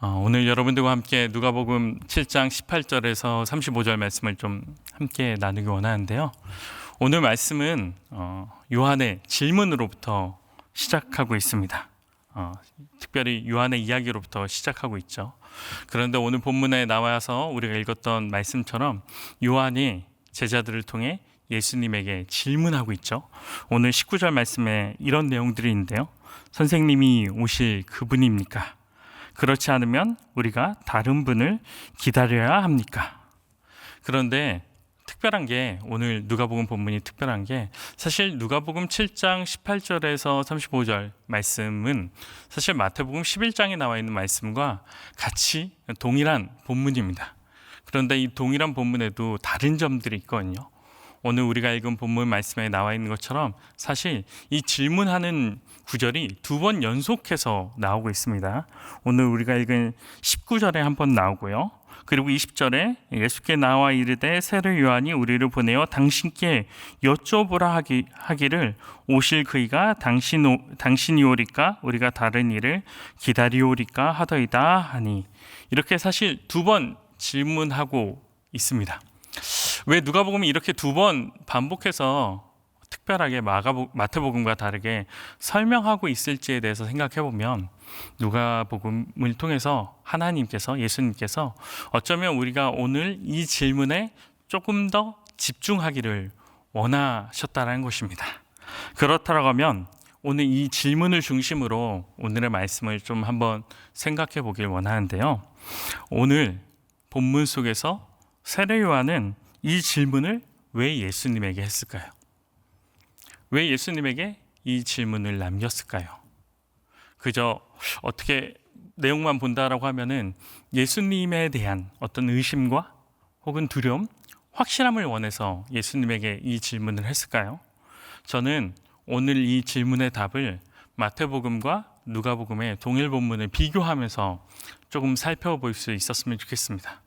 어, 오늘 여러분들과 함께 누가복음 7장 18절에서 35절 말씀을 좀 함께 나누기 원하는데요. 오늘 말씀은 어, 요한의 질문으로부터 시작하고 있습니다. 어, 특별히 요한의 이야기로부터 시작하고 있죠. 그런데 오늘 본문에 나와서 우리가 읽었던 말씀처럼 요한이 제자들을 통해 예수님에게 질문하고 있죠. 오늘 19절 말씀에 이런 내용들이 있는데요. 선생님이 오실 그분입니까? 그렇지 않으면 우리가 다른 분을 기다려야 합니까? 그런데 특별한 게 오늘 누가복음 본문이 특별한 게 사실 누가복음 7장 18절에서 35절 말씀은 사실 마태복음 11장에 나와 있는 말씀과 같이 동일한 본문입니다. 그런데 이 동일한 본문에도 다른 점들이 있거든요. 오늘 우리가 읽은 본문 말씀에 나와 있는 것처럼 사실 이 질문하는 구절이 두 번 연속해서 나오고 있습니다. 오늘 우리가 읽은 19절에 한 번 나오고요. 그리고 20절에 예수께 나와 이르되 세례 요한이 우리를 보내어 당신께 여쭤보라 하기, 하기를 오실 그이가 당신 오, 당신이 오리까 우리가 다른 일을 기다리오리까 하더이다 하니 이렇게 사실 두 번 질문하고 있습니다. 왜 누가복음이 이렇게 두 번 반복해서 특별하게 마태복음과 다르게 설명하고 있을지에 대해서 생각해 보면 누가복음을 통해서 하나님께서 예수님께서 어쩌면 우리가 오늘 이 질문에 조금 더 집중하기를 원하셨다는 것입니다. 그렇다고 하면 오늘 이 질문을 중심으로 오늘의 말씀을 좀 한번 생각해 보길 원하는데요. 오늘 본문 속에서 세례 요한은 이 질문을 왜 예수님에게 했을까요? 왜 예수님에게 이 질문을 남겼을까요? 그저 어떻게 내용만 본다라고 하면은 예수님에 대한 어떤 의심과 혹은 두려움, 확실함을 원해서 예수님에게 이 질문을 했을까요? 저는 오늘 이 질문의 답을 마태복음과 누가복음의 동일 본문을 비교하면서 조금 살펴볼 수 있었으면 좋겠습니다.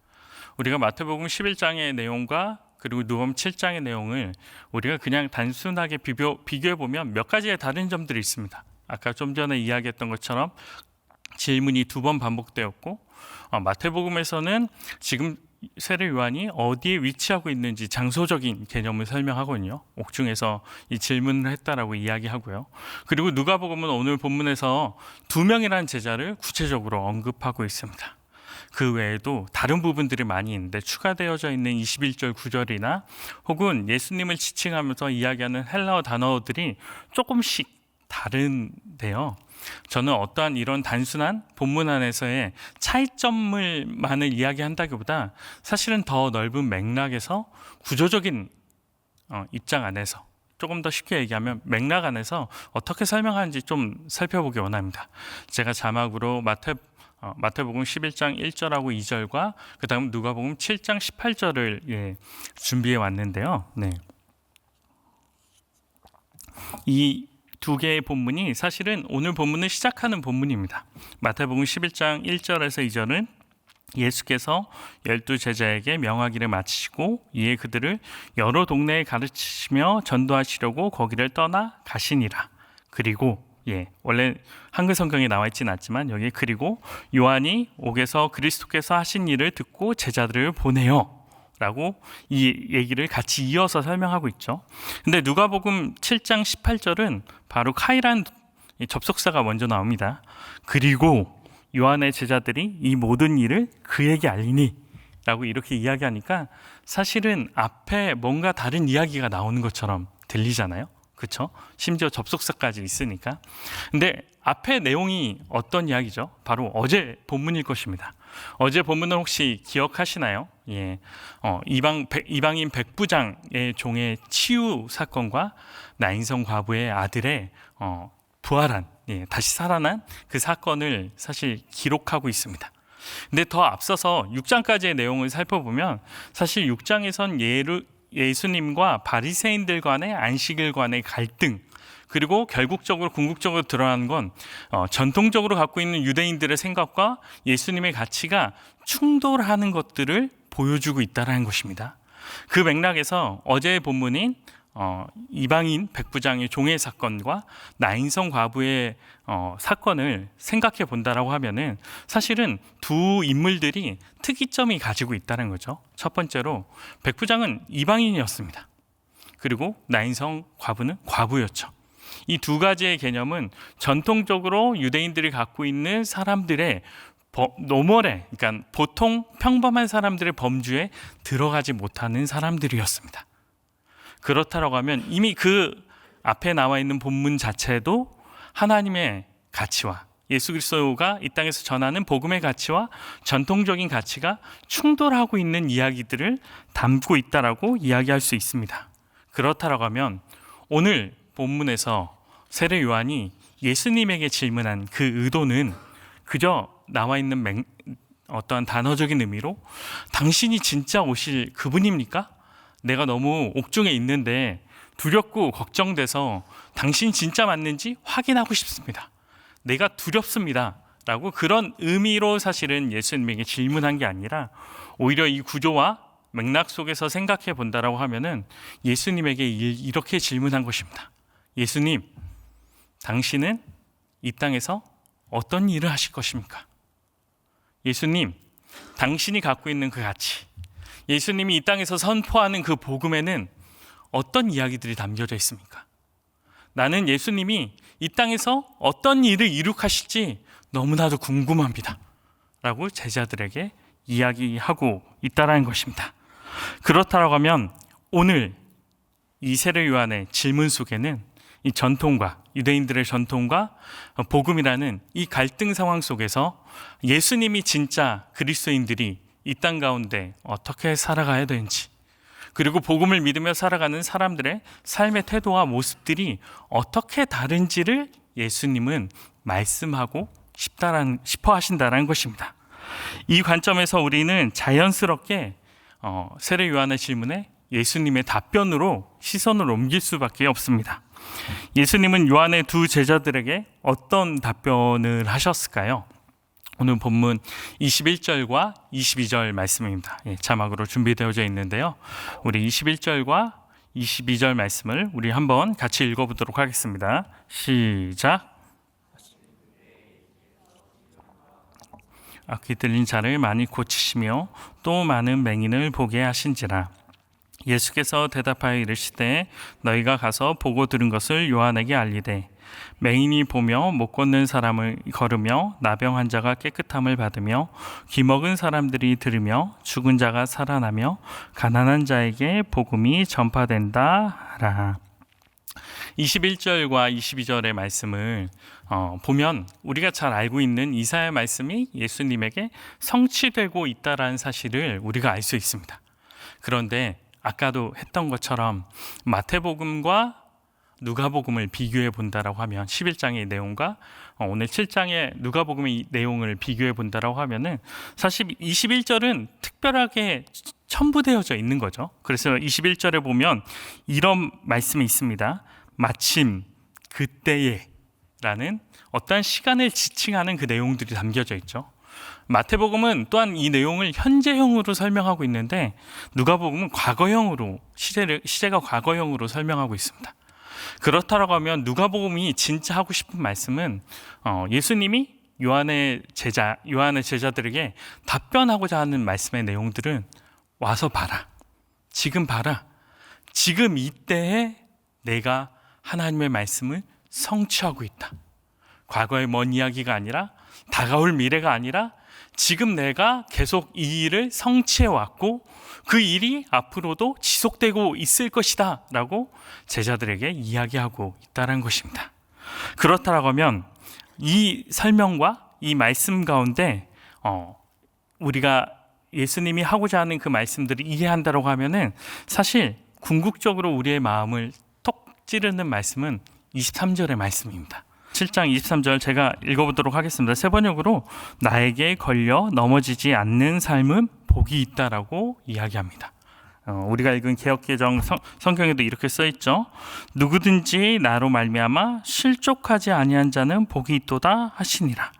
우리가 마태복음 11장의 내용과 그리고 누가복음 7장의 내용을 우리가 그냥 단순하게 비교, 비교해 보면 몇 가지의 다른 점들이 있습니다. 아까 좀 전에 이야기했던 것처럼 질문이 두 번 반복되었고 어, 마태복음에서는 지금 세례 요한이 어디에 위치하고 있는지 장소적인 개념을 설명하거든요. 옥중에서 이 질문을 했다라고 이야기하고요. 그리고 누가복음은 오늘 본문에서 두 명이라는 제자를 구체적으로 언급하고 있습니다. 그 외에도 다른 부분들이 많이 있는데 추가되어져 있는 21절 구절이나 혹은 예수님을 지칭하면서 이야기하는 헬라어 단어들이 조금씩 다른데요. 저는 어떠한 이런 단순한 본문 안에서의 차이점을만을 이야기한다기보다 사실은 더 넓은 맥락에서 구조적인 어, 입장 안에서 조금 더 쉽게 얘기하면 맥락 안에서 어떻게 설명하는지 좀 살펴보기 원합니다. 제가 자막으로 마태 어, 마태복음 11장 1절하고 2절과 그 다음 누가복음 7장 18절을 예, 준비해 왔는데요. 네. 이 두 개의 본문이 사실은 오늘 본문을 시작하는 본문입니다. 마태복음 11장 1절에서 2절은 예수께서 열두 제자에게 명하기를 마치시고 이에 그들을 여러 동네에 가르치시며 전도하시려고 거기를 떠나 가시니라. 그리고 예, 원래 한글 성경에 나와 있지는 않지만 여기 그리고 요한이 옥에서 그리스도께서 하신 일을 듣고 제자들을 보내요. 라고 이 얘기를 같이 이어서 설명하고 있죠. 근데 누가복음 7장 18절은 바로 카이란 접속사가 먼저 나옵니다. 그리고 요한의 제자들이 이 모든 일을 그에게 알리니 라고 이렇게 이야기하니까 사실은 앞에 뭔가 다른 이야기가 나오는 것처럼 들리잖아요. 그렇죠? 심지어 접속사까지 있으니까. 근데 앞에 내용이 어떤 이야기죠? 바로 어제 본문일 것입니다. 어제 본문은 혹시 기억하시나요? 예, 어, 이방 백, 이방인 백부장의 종의 치유 사건과 나인성 과부의 아들의 어, 부활한 예, 다시 살아난 그 사건을 사실 기록하고 있습니다. 근데 더 앞서서 6장까지의 내용을 살펴보면 사실 6장에선 예루, 예수님과 바리새인들 간의 안식일 간의 갈등 그리고 결국적으로 궁극적으로 드러나는 건 어, 전통적으로 갖고 있는 유대인들의 생각과 예수님의 가치가 충돌하는 것들을 보여주고 있다는 것입니다. 그 맥락에서 어제의 본문인 어, 이방인 백부장의 종의 사건과 나인성 과부의 어, 사건을 생각해 본다라고 하면은 사실은 두 인물들이 특이점이 가지고 있다는 거죠. 첫 번째로 백부장은 이방인이었습니다. 그리고 나인성 과부는 과부였죠. 이 두 가지의 개념은 전통적으로 유대인들이 갖고 있는 사람들의 버- 노멀에, 그러니까 보통 평범한 사람들의 범주에 들어가지 못하는 사람들이었습니다. 그렇다라고 하면 이미 그 앞에 나와 있는 본문 자체도 하나님의 가치와 예수 그리스도가 이 땅에서 전하는 복음의 가치와 전통적인 가치가 충돌하고 있는 이야기들을 담고 있다라고 이야기할 수 있습니다. 그렇다라고 하면 오늘 본문에서 세례 요한이 예수님에게 질문한 그 의도는 그저 나와 있는 맹, 어떠한 단어적인 의미로 당신이 진짜 오실 그분입니까? 내가 너무 옥중에 있는데 두렵고 걱정돼서 당신 진짜 맞는지 확인하고 싶습니다. 내가 두렵습니다. 라고 그런 의미로 사실은 예수님에게 질문한 게 아니라 오히려 이 구조와 맥락 속에서 생각해 본다라고 하면은 예수님에게 이- 이렇게 질문한 것입니다. 예수님, 당신은 이 땅에서 어떤 일을 하실 것입니까? 예수님, 당신이 갖고 있는 그 가치, 예수님이 이 땅에서 선포하는 그 복음에는 어떤 이야기들이 담겨져 있습니까? 나는 예수님이 이 땅에서 어떤 일을 이룩하실지 너무나도 궁금합니다. 라고 제자들에게 이야기하고 있다라는 것입니다. 그렇다고 하면 오늘 이 세례 요한의 질문 속에는 이 전통과 유대인들의 전통과 복음이라는 이 갈등 상황 속에서 예수님이 진짜 그리스도인들이 이 땅 가운데 어떻게 살아가야 되는지 그리고 복음을 믿으며 살아가는 사람들의 삶의 태도와 모습들이 어떻게 다른지를 예수님은 말씀하고 싶다란 싶어 하신다라는 것입니다. 이 관점에서 우리는 자연스럽게 어, 세례 요한의 질문에 예수님의 답변으로 시선을 옮길 수밖에 없습니다. 예수님은 요한의 두 제자들에게 어떤 답변을 하셨을까요? 오늘 본문 21절과 22절 말씀입니다. 예, 자막으로 준비되어져 있는데요. 우리 21절과 22절 말씀을 우리 한번 같이 읽어보도록 하겠습니다. 시작. 악기 들린 자를 많이 고치시며 또 많은 맹인을 보게 하신지라. 예수께서 대답하여 이르시되 너희가 가서 보고 들은 것을 요한에게 알리되 맹인이 보며 못 걷는 사람을 걸으며 나병 환자가 깨끗함을 받으며 귀먹은 사람들이 들으며 죽은 자가 살아나며 가난한 자에게 복음이 전파된다 하라. 21절과 22절의 말씀을 어, 보면 우리가 잘 알고 있는 이사의 말씀이 예수님에게 성취되고 있다라는 사실을 우리가 알 수 있습니다. 그런데 아까도 했던 것처럼 마태복음과 누가복음을 비교해 본다라고 하면 11장의 내용과 어, 오늘 7장의 누가복음의 이 내용을 비교해 본다라고 하면은 사실 21절은 특별하게 첨부되어져 있는 거죠. 그래서 21절에 보면 이런 말씀이 있습니다. 마침 그때에 라는 어떠한 시간을 지칭하는 그 내용들이 담겨져 있죠. 마태복음은 또한 이 내용을 현재형으로 설명하고 있는데 누가복음은 과거형으로 시제를 시제가 과거형으로 설명하고 있습니다. 그렇다라고 하면 누가복음이 진짜 하고 싶은 말씀은 어, 예수님이 요한의 제자 요한의 제자들에게 답변하고자 하는 말씀의 내용들은 와서 봐라. 지금 봐라. 지금 이때에 내가 하나님의 말씀을 성취하고 있다. 과거의 먼 이야기가 아니라 다가올 미래가 아니라 지금 내가 계속 이 일을 성취해 왔고 그 일이 앞으로도 지속되고 있을 것이다 라고 제자들에게 이야기하고 있다는 것입니다. 그렇다라고 하면 이 설명과 이 말씀 가운데 어, 우리가 예수님이 하고자 하는 그 말씀들을 이해한다고 하면은 사실 궁극적으로 우리의 마음을 톡 찌르는 말씀은 23절의 말씀입니다. 7장 23절 제가 읽어보도록 하겠습니다. 세 번역으로 나에게 걸려 넘어지지 않는 삶은 복이 있다라고 이야기합니다. 어, 우리가 읽은 개혁개정 성, 성경에도 이렇게 써 있죠. 누구든지 나로 말미암아 실족하지 아니한 자는 복이 있도다 하시니라.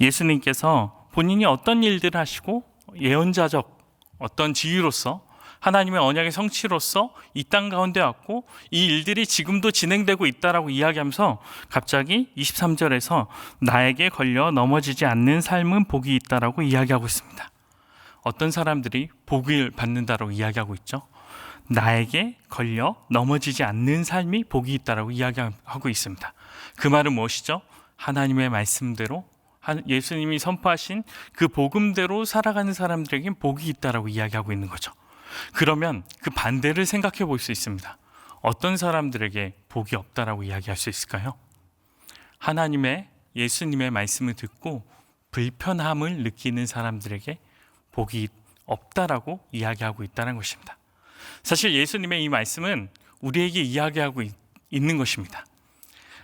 예수님께서 본인이 어떤 일들을 하시고 예언자적 어떤 지위로서 하나님의 언약의 성취로서 이 땅 가운데 왔고 이 일들이 지금도 진행되고 있다라고 이야기하면서 갑자기 23절에서 나에게 걸려 넘어지지 않는 삶은 복이 있다라고 이야기하고 있습니다. 어떤 사람들이 복을 받는다라고 이야기하고 있죠. 나에게 걸려 넘어지지 않는 삶이 복이 있다라고 이야기하고 있습니다. 그 말은 무엇이죠? 하나님의 말씀대로 한- 예수님이 선포하신 그 복음대로 살아가는 사람들에게 복이 있다라고 이야기하고 있는 거죠. 그러면 그 반대를 생각해 볼 수 있습니다. 어떤 사람들에게 복이 없다라고 이야기할 수 있을까요? 하나님의 예수님의 말씀을 듣고 불편함을 느끼는 사람들에게 복이 없다라고 이야기하고 있다는 것입니다. 사실 예수님의 이 말씀은 우리에게 이야기하고 있, 있는 것입니다.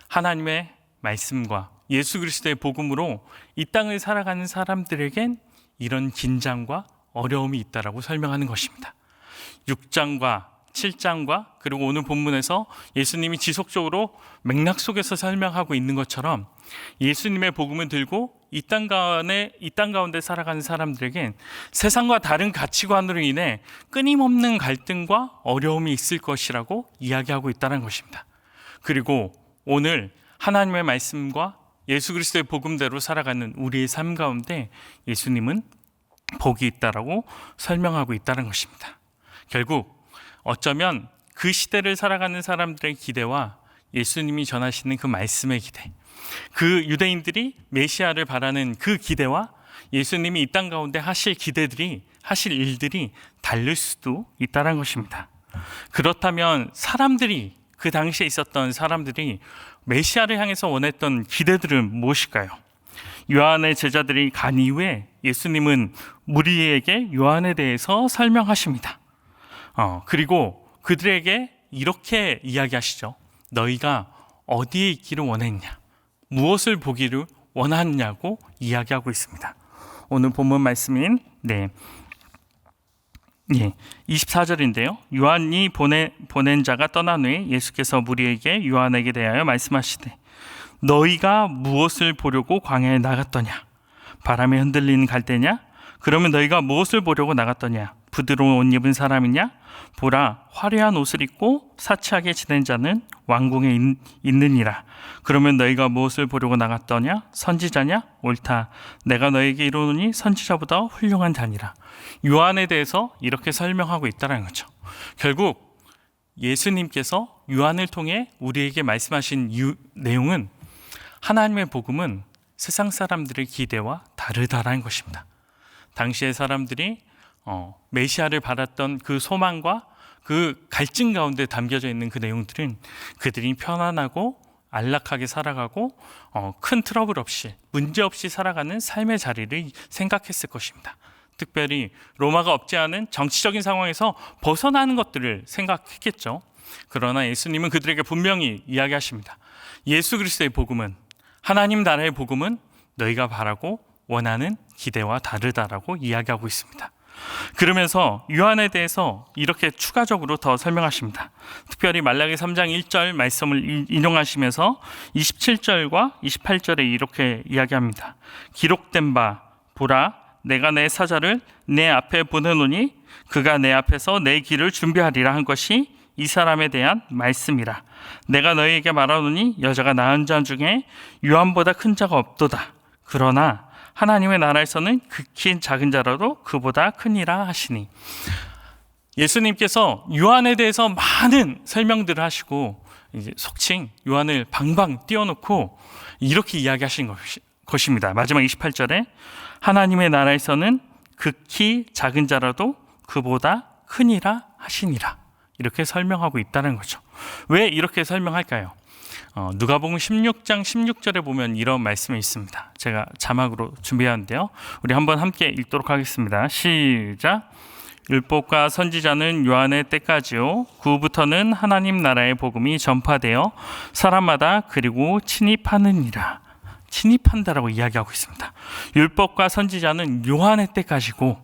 하나님의 말씀과 예수 그리스도의 복음으로 이 땅을 살아가는 사람들에겐 이런 긴장과 어려움이 있다라고 설명하는 것입니다. 6장과 7장과 그리고 오늘 본문에서 예수님이 지속적으로 맥락 속에서 설명하고 있는 것처럼 예수님의 복음을 들고 이 땅 가운데 이 땅 가운데 살아가는 사람들에겐 세상과 다른 가치관으로 인해 끊임없는 갈등과 어려움이 있을 것이라고 이야기하고 있다는 것입니다. 그리고 오늘 하나님의 말씀과 예수 그리스도의 복음대로 살아가는 우리의 삶 가운데 예수님은 복이 있다라고 설명하고 있다는 것입니다. 결국 어쩌면 그 시대를 살아가는 사람들의 기대와 예수님이 전하시는 그 말씀의 기대, 그 유대인들이 메시아를 바라는 그 기대와 예수님이 이 땅 가운데 하실 기대들이 하실 일들이 다를 수도 있다는 것입니다. 그렇다면 사람들이 그 당시에 있었던 사람들이 메시아를 향해서 원했던 기대들은 무엇일까요? 요한의 제자들이 간 이후에 예수님은 무리에게 요한에 대해서 설명하십니다. 어, 그리고 그들에게 이렇게 이야기하시죠. 너희가 어디에 있기를 원했냐? 무엇을 보기를 원하느냐고 이야기하고 있습니다. 오늘 본문 말씀인 네. 예, 24절인데요. 요한이 보내, 보낸 자가 떠난 후에 예수께서 무리에게 요한에게 대하여 말씀하시되 너희가 무엇을 보려고 광야에 나갔더냐? 바람에 흔들리는 갈대냐? 그러면 너희가 무엇을 보려고 나갔더냐? 부드러운 옷 입은 사람이냐? 보라, 화려한 옷을 입고 사치하게 지낸 자는 왕궁에 있, 있느니라. 그러면 너희가 무엇을 보려고 나갔더냐? 선지자냐? 옳다. 내가 너에게 이르노니 선지자보다 훌륭한 자니라. 요한에 대해서 이렇게 설명하고 있다는 거죠. 결국 예수님께서 요한을 통해 우리에게 말씀하신 유, 내용은 하나님의 복음은 세상 사람들의 기대와 다르다라는 것입니다. 당시의 사람들이 어, 메시아를 바랐던 그 소망과 그 갈증 가운데 담겨져 있는 그 내용들은 그들이 편안하고 안락하게 살아가고 어, 큰 트러블 없이 문제 없이 살아가는 삶의 자리를 생각했을 것입니다. 특별히 로마가 없지 않은 정치적인 상황에서 벗어나는 것들을 생각했겠죠. 그러나 예수님은 그들에게 분명히 이야기하십니다. 예수 그리스도의 복음은 하나님 나라의 복음은 너희가 바라고 원하는 기대와 다르다라고 이야기하고 있습니다. 그러면서 요한에 대해서 이렇게 추가적으로 더 설명하십니다. 특별히 말라기 3장 1절 말씀을 인용하시면서 27절과 28절에 이렇게 이야기합니다. 기록된 바 보라 내가 내 사자를 내 앞에 보내노니 그가 내 앞에서 내 길을 준비하리라 한 것이 이 사람에 대한 말씀이라. 내가 너희에게 말하노니 여자가 낳은 자 중에 요한보다 큰 자가 없도다. 그러나 하나님의 나라에서는 극히 작은 자라도 그보다 크니라 하시니. 예수님께서 요한에 대해서 많은 설명들을 하시고 이제 속칭 요한을 방방 띄워놓고 이렇게 이야기하신 것입니다. 마지막 28절에 하나님의 나라에서는 극히 작은 자라도 그보다 크니라 하시니라. 이렇게 설명하고 있다는 거죠. 왜 이렇게 설명할까요? 어, 누가복음 16장 16절에 보면 이런 말씀이 있습니다. 제가 자막으로 준비하는데요. 우리 한번 함께 읽도록 하겠습니다. 시작. 율법과 선지자는 요한의 때까지요. 그 후부터는 하나님 나라의 복음이 전파되어 사람마다 그리고 침입하느니라. 침입한다라고 이야기하고 있습니다. 율법과 선지자는 요한의 때까지고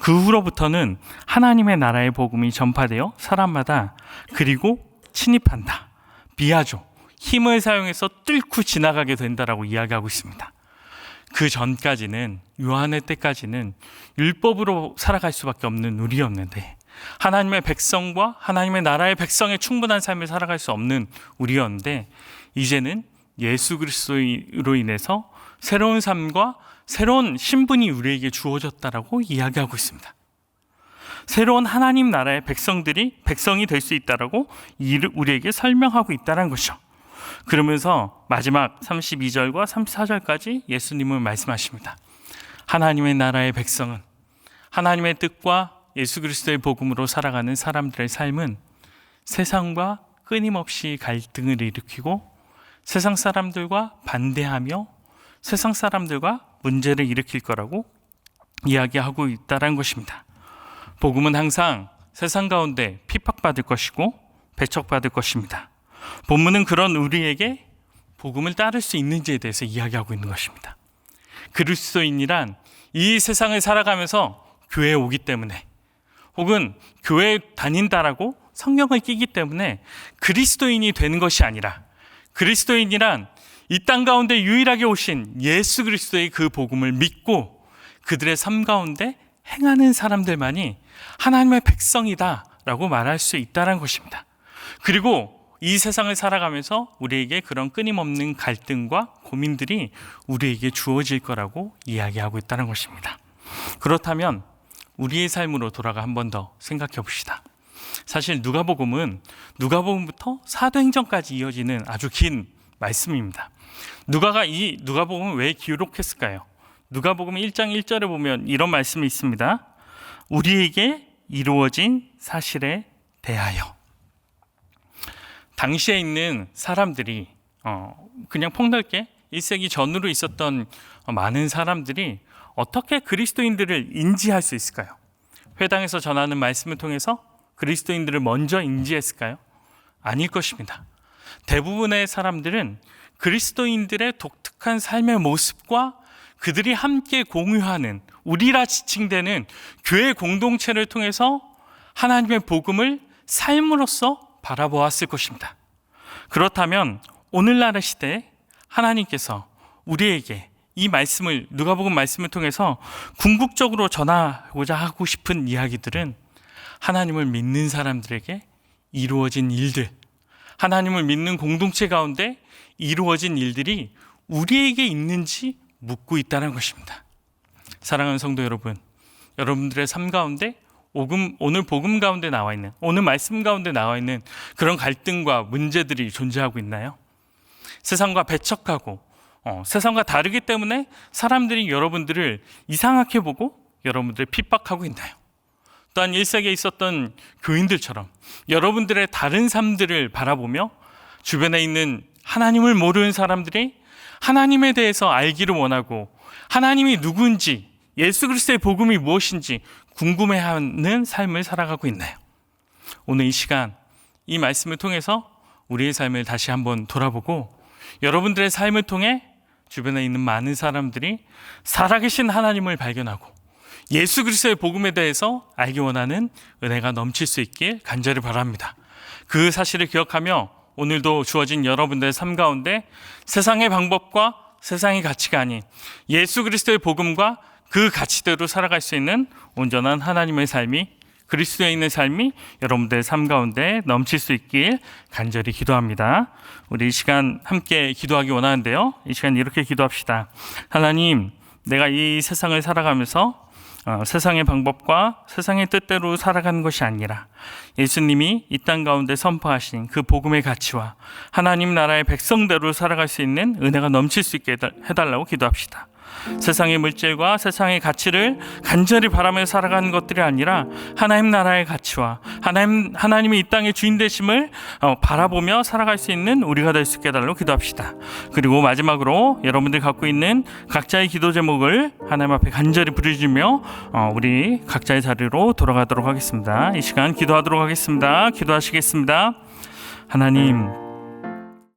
그 후로부터는 하나님의 나라의 복음이 전파되어 사람마다 그리고 침입한다. 비하죠. 힘을 사용해서 뚫고 지나가게 된다라고 이야기하고 있습니다. 그 전까지는 요한의 때까지는 율법으로 살아갈 수밖에 없는 우리였는데 하나님의 백성과 하나님의 나라의 백성의 충분한 삶을 살아갈 수 없는 우리였는데 이제는 예수 그리스도로 인해서 새로운 삶과 새로운 신분이 우리에게 주어졌다라고 이야기하고 있습니다. 새로운 하나님 나라의 백성들이 백성이 될 수 있다라고 우리에게 설명하고 있다는 것이죠. 그러면서 마지막 32절과 34절까지 예수님은 말씀하십니다. 하나님의 나라의 백성은 하나님의 뜻과 예수 그리스도의 복음으로 살아가는 사람들의 삶은 세상과 끊임없이 갈등을 일으키고 세상 사람들과 반대하며 세상 사람들과 문제를 일으킬 거라고 이야기하고 있다는 것입니다. 복음은 항상 세상 가운데 핍박받을 것이고 배척받을 것입니다. 본문은 그런 우리에게 복음을 따를 수 있는지에 대해서 이야기하고 있는 것입니다. 그리스도인이란 이 세상을 살아가면서 교회에 오기 때문에 혹은 교회에 다닌다라고 성경을 끼기 때문에 그리스도인이 되는 것이 아니라 그리스도인이란 이 땅 가운데 유일하게 오신 예수 그리스도의 그 복음을 믿고 그들의 삶 가운데 행하는 사람들만이 하나님의 백성이다라고 말할 수 있다는 것입니다. 그리고 이 세상을 살아가면서 우리에게 그런 끊임없는 갈등과 고민들이 우리에게 주어질 거라고 이야기하고 있다는 것입니다. 그렇다면 우리의 삶으로 돌아가 한 번 더 생각해 봅시다. 사실 누가복음은 누가복음부터 사도행전까지 이어지는 아주 긴 말씀입니다. 누가가 이 누가복음을 왜 기록했을까요? 누가복음 1장 1절에 보면 이런 말씀이 있습니다. 우리에게 이루어진 사실에 대하여 당시에 있는 사람들이 어, 그냥 폭넓게 1세기 전으로 있었던 많은 사람들이 어떻게 그리스도인들을 인지할 수 있을까요? 회당에서 전하는 말씀을 통해서 그리스도인들을 먼저 인지했을까요? 아닐 것입니다. 대부분의 사람들은 그리스도인들의 독특한 삶의 모습과 그들이 함께 공유하는 우리라 지칭되는 교회 공동체를 통해서 하나님의 복음을 삶으로써 바라보았을 것입니다. 그렇다면 오늘날의 시대에 하나님께서 우리에게 이 말씀을 누가복음 말씀을 통해서 궁극적으로 전하고자 하고 싶은 이야기들은 하나님을 믿는 사람들에게 이루어진 일들, 하나님을 믿는 공동체 가운데 이루어진 일들이 우리에게 있는지 묻고 있다는 것입니다. 사랑하는 성도 여러분, 여러분들의 삶 가운데 오금, 오늘 복음 가운데 나와 있는 오늘 말씀 가운데 나와 있는 그런 갈등과 문제들이 존재하고 있나요? 세상과 배척하고 어, 세상과 다르기 때문에 사람들이 여러분들을 이상하게 보고 여러분들을 핍박하고 있나요? 또한 1세기에 있었던 교인들처럼 여러분들의 다른 삶들을 바라보며 주변에 있는 하나님을 모르는 사람들이 하나님에 대해서 알기를 원하고 하나님이 누군지 예수 그리스도의 복음이 무엇인지 궁금해하는 삶을 살아가고 있나요? 오늘 이 시간 이 말씀을 통해서 우리의 삶을 다시 한번 돌아보고 여러분들의 삶을 통해 주변에 있는 많은 사람들이 살아계신 하나님을 발견하고 예수 그리스도의 복음에 대해서 알기 원하는 은혜가 넘칠 수 있길 간절히 바랍니다. 그 사실을 기억하며 오늘도 주어진 여러분들의 삶 가운데 세상의 방법과 세상의 가치가 아닌 예수 그리스도의 복음과 그 가치대로 살아갈 수 있는 온전한 하나님의 삶이 그리스도에 있는 삶이 여러분들의 삶 가운데 넘칠 수 있길 간절히 기도합니다. 우리 이 시간 함께 기도하기 원하는데요. 이 시간 이렇게 기도합시다. 하나님, 내가 이 세상을 살아가면서 어, 세상의 방법과 세상의 뜻대로 살아가는 것이 아니라 예수님이 이 땅 가운데 선포하신 그 복음의 가치와 하나님 나라의 백성대로 살아갈 수 있는 은혜가 넘칠 수 있게 해달라고 기도합시다. 세상의 물질과 세상의 가치를 간절히 바라며 살아가는 것들이 아니라 하나님 나라의 가치와 하나님 하나님이 이 땅의 주인 되심을 어, 바라보며 살아갈 수 있는 우리가 될 수 있게 달라고 기도합시다. 그리고 마지막으로 여러분들 갖고 있는 각자의 기도 제목을 하나님 앞에 간절히 부르짖으며 어, 우리 각자의 자리로 돌아가도록 하겠습니다. 이 시간 기도하도록 하겠습니다. 기도하시겠습니다. 하나님